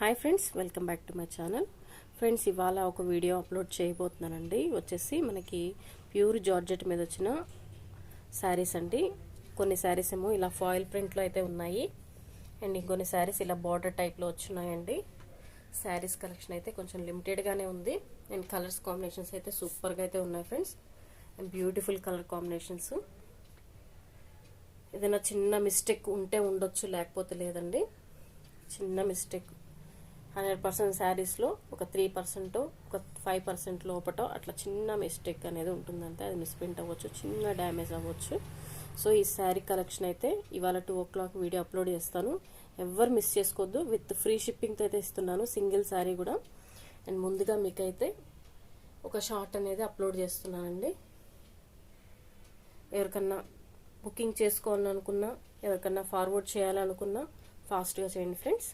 Hi friends welcome back to my channel friends ఇవాళ ఒక video upload చేయబోతున్నానండి. వచ్చేసి మనకి ప్యూర్ జార్జెట్ మీద వచ్చిన శారీస్ అండి. కొన్ని శారీస్ ఏమో ఇలా ఫాయిల్ ప్రింట్లో అయితే ఉన్నాయి. అండ్ ఇంకొన్ని శారీస్ ఇలా బార్డర్ టైప్లో వచ్చినాయండి. శారీస్ కలెక్షన్ అయితే కొంచెం లిమిటెడ్గానే ఉంది. అండ్ కలర్స్ కాంబినేషన్స్ అయితే సూపర్గా అయితే ఉన్నాయి friends and beautiful colour combinations ఏదైనా చిన్న మిస్టేక్ ఉంటే ఉండొచ్చు లేకపోతే లేదండి. చిన్న మిస్టేక్ హండ్రెడ్ పర్సెంట్ శారీస్లో ఒక త్రీ పర్సెంట్ ఒక ఫైవ్ పర్సెంట్ లోపట అట్లా చిన్న మిస్టేక్ అనేది ఉంటుందంటే. అది మిస్ప్రింట్ అవ్వచ్చు చిన్న డ్యామేజ్ అవ్వచ్చు. సో ఈ శారీ కలెక్షన్ అయితే ఇవాళ two o'clock video upload చేస్తాను. ఎవరు మిస్ చేసుకోవద్దు విత్ ఫ్రీ షిప్పింగ్తో అయితే ఇస్తున్నాను. సింగిల్ శారీ కూడా. అండ్ ముందుగా మీకైతే ఒక షార్ట్ అనేది అప్లోడ్ చేస్తున్నానండి. ఎవరికన్నా బుకింగ్ చేసుకోవాలనుకున్నా ఎవరికన్నా ఫార్వర్డ్ చేయాలనుకున్నా ఫాస్ట్గా చేయండి ఫ్రెండ్స్.